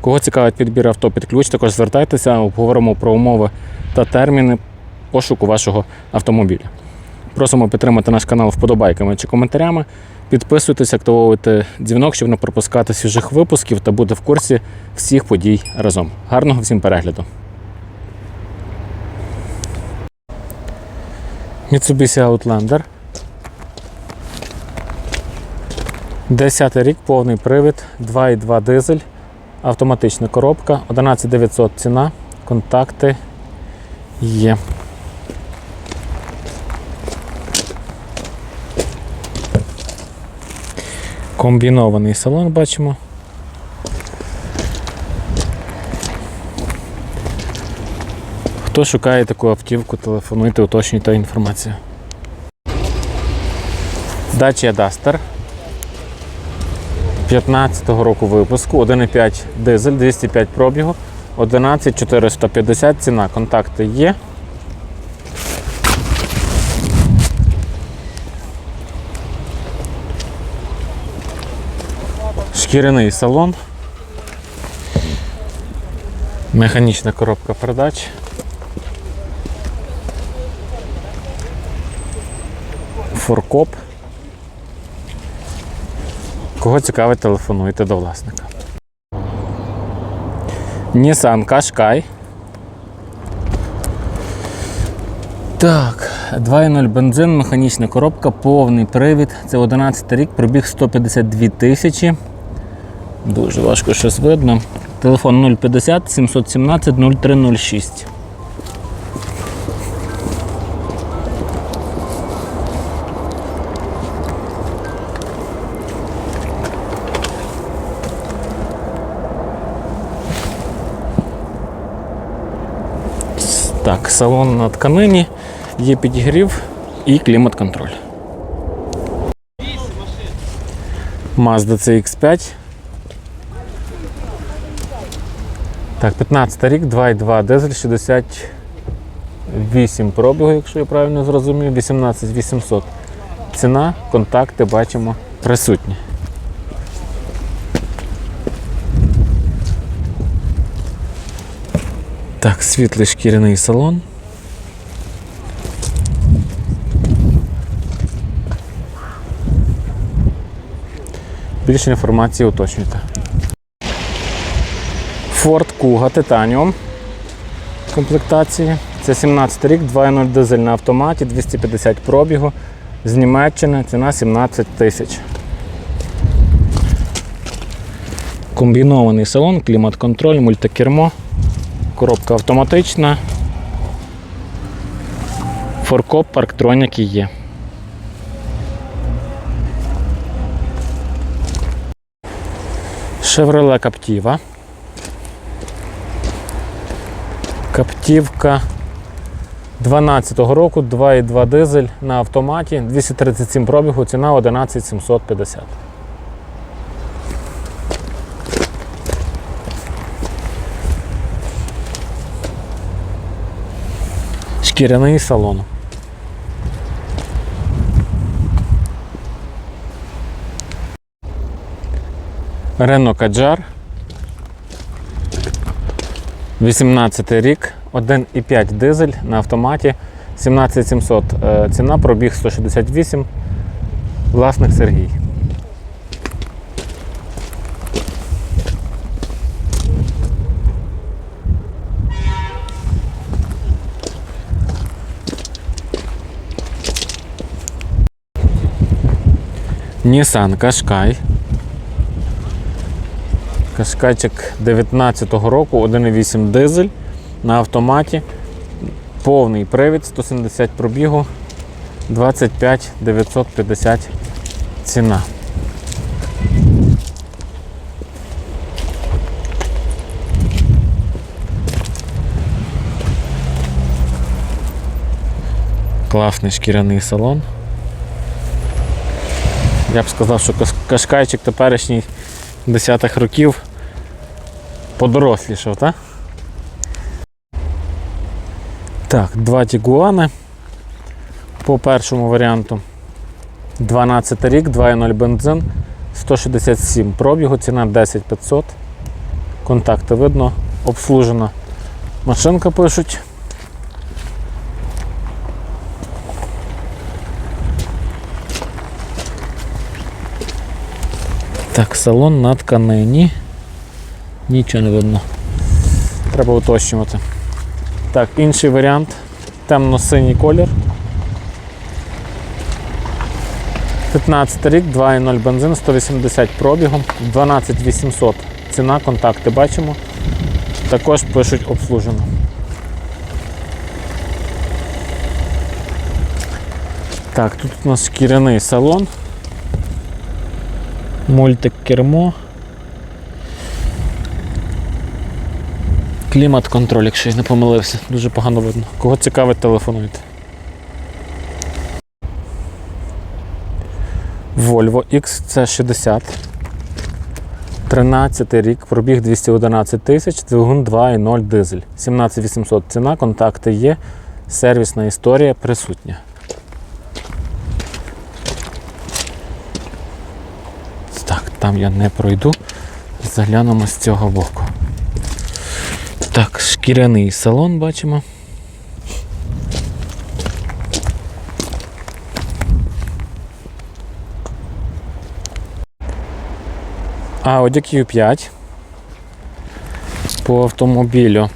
Кого цікавить підбір авто під ключ, також звертайтеся, обговоримо про умови та терміни пошуку вашого автомобіля. Просимо підтримати наш канал вподобайками чи коментарями. Підписуйтесь, активовуйте дзвінок, щоб не пропускати свіжих випусків та бути в курсі всіх подій разом. Гарного всім перегляду! Mitsubishi Outlander. 10 рік, повний привід, 2,2 дизель, автоматична коробка, 11900 ціна, контакти є. Комбінований салон бачимо. Хто шукає таку автівку, телефонуйте, уточнюйте інформацію. Dacia Duster 15-го року випуску, 1,5 дизель, 205 пробігу, 11450 ціна. Контакти є. Шкіряний салон. Механічна коробка передач. Форкоп. Кого цікавить, телефонуйте до власника. Nissan Qashqai. Так, 2.0 бензин, механічна коробка, повний привід. Це 11 рік, пробіг 152 тисячі. Дуже важко щось видно. Телефон 050 717 0306. Так, салон на тканині, є підігрів і клімат-контроль. Mazda CX5. Так, 15 рік, 2,2 дизель, 68 пробігу, якщо я правильно зрозумів, 18800. Ціна, контакти бачимо присутні. Так, світлий шкіряний салон. Більше інформації уточнюйте. Ford Kuga Titanium комплектації. Це 17 рік, 2.0 дизель на автоматі, 250 пробігу. З Німеччини ціна 17 тисяч. Комбінований салон, клімат-контроль, мультикермо, коробка автоматична. Форкоп, парктроніки є. Chevrolet Captiva. Каптівка 12-го року, 2,2 дизель на автоматі, 237 пробігу, ціна 11 Шкіряний салон. Рено Каджар. 18 рік, 1,5 дизель на автоматі, 17700 е, ціна, пробіг 168, власник Сергій. Nissan Кашкай. Кашкайчик 19-го року, 1,8 дизель на автоматі. Повний привід, 170 пробігу, 25 950 ціна. Класний шкіряний салон. Я б сказав, що кашкайчик теперішній 10-х років подорослішав, так? Так, два тігуани. По першому варіанту 12 рік, 2.0 бензин, 167 пробігу, ціна 10 500. Контакти видно, обслужена машинка пишуть. Так, салон на тканині. Нічого не видно. Треба уточнювати. Так, інший варіант. Темно-синій колір. 15 рік, 2.0 бензин, 180 пробігом, 12 800 ціна, контакти бачимо. Також пишуть обслужено. Так, тут у нас шкіряний салон. Мультик кермо. Клімат контроль, якщо я не помилився. Дуже погано видно. Кого цікавить, телефонуйте. Volvo XC60. 13 рік, пробіг 211 тисяч, двигун 2.0 дизель. 17800 ціна, контакти є, сервісна історія присутня. Так, там я не пройду. Заглянемо з цього боку. Так, шкіряний салон бачимо. Audi Q5 по автомобілю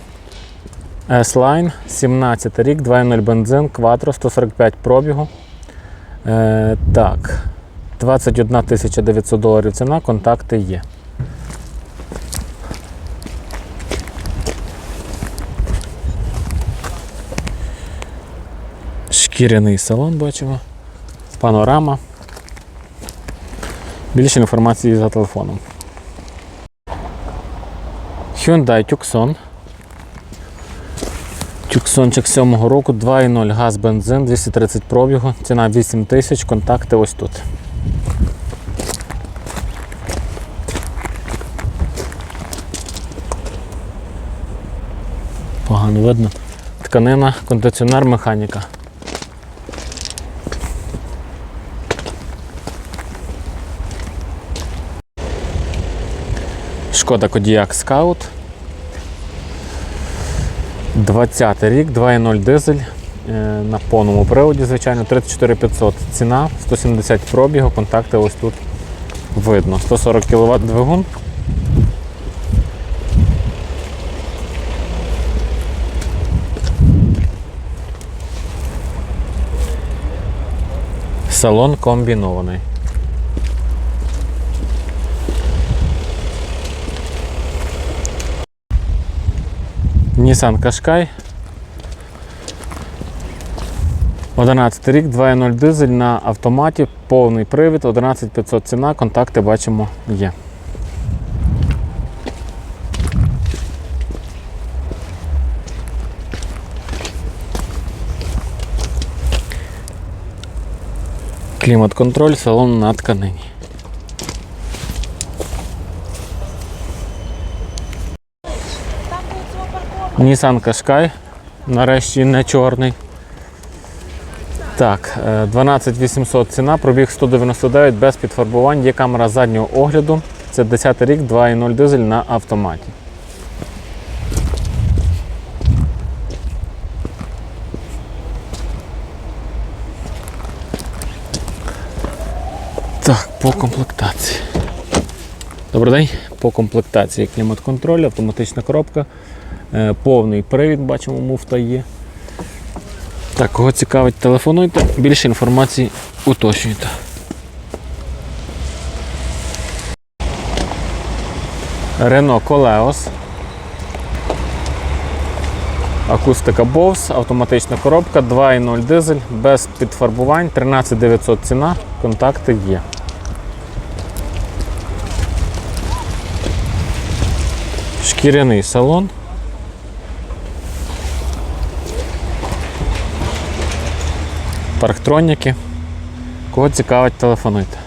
S-Line 17 рік, 2.0 бензин, Quattro, 145 пробігу. Е, так, 21 900 доларів ціна, контакти є. Шкіряний салон бачимо. Панорама. Більше інформації за телефоном. Hyundai Tucson. Тюксончик 7 року, 2.0 газ бензин, 230 пробігу, ціна 8 тисяч, контакти ось тут. Погано видно. Тканина, кондиціонер, механіка. Шкода Кодіак Скаут. 20 рік, 2.0 дизель е, на повному приводі, звичайно, 34 500 ціна, 170 пробігу, контакти ось тут видно. 140 кВт двигун. Салон комбінований. Nissan Qashqai. 11 рік, 2.0 дизель на автоматі, повний привід, 11500 ціна, контакти бачимо є. Клімат-контроль, салон на тканині. Nissan Qashqai, нарешті не чорний. Так, е, 12 800 ціна, пробіг 199 без підфарбувань, є камера заднього огляду. Це 10 рік, 2.0 дизель на автоматі. Так, по комплектації. Добрий день. По комплектації клімат-контроль, автоматична коробка, е, повний привід, бачимо, муфта є. Так, кого цікавить, телефонуйте, більше інформації уточнюйте. Renault Koleos. Акустика Bose, автоматична коробка, 2.0 дизель, без підфарбувань, 13 900 ціна, контакти є. Шкіряний салон. парктроніки. Кого цікавить, телефонуйте.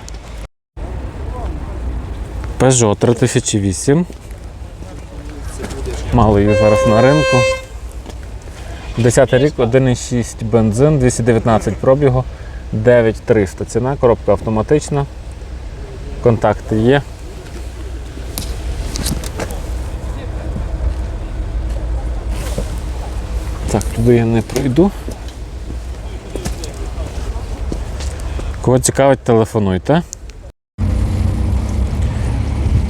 Peugeot 3008. Мало її зараз на ринку. 10 рік, 1,6 бензин, 219 пробігу, 9300 ціна, коробка автоматична. Контакти є. Так, туди я не пройду. Кого цікавить, телефонуйте.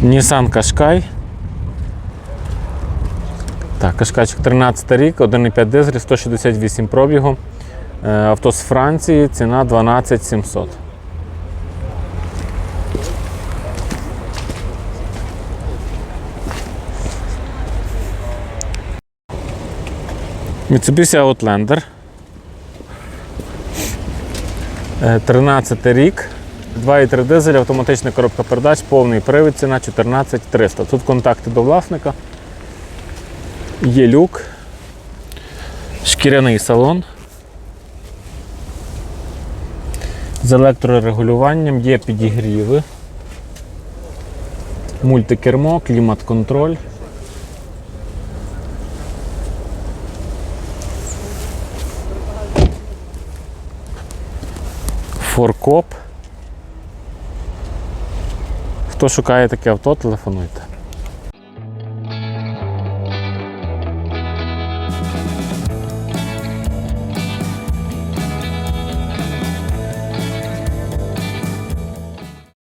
Nissan Qashqai. Так, Кашкачик 13 рік, 1,5 дизель, 168 пробігу. Е, Авто з Франції, ціна 12 700. Mitsubishi Outlander. Е, 13 рік. 2,3 дизель, автоматична коробка передач, повний привід, ціна 14 300. Тут контакти до власника. Є люк, шкіряний салон. З електрорегулюванням є підігріви, мультикермо, клімат-контроль. Форкоп. Хто шукає таке авто, телефонуйте.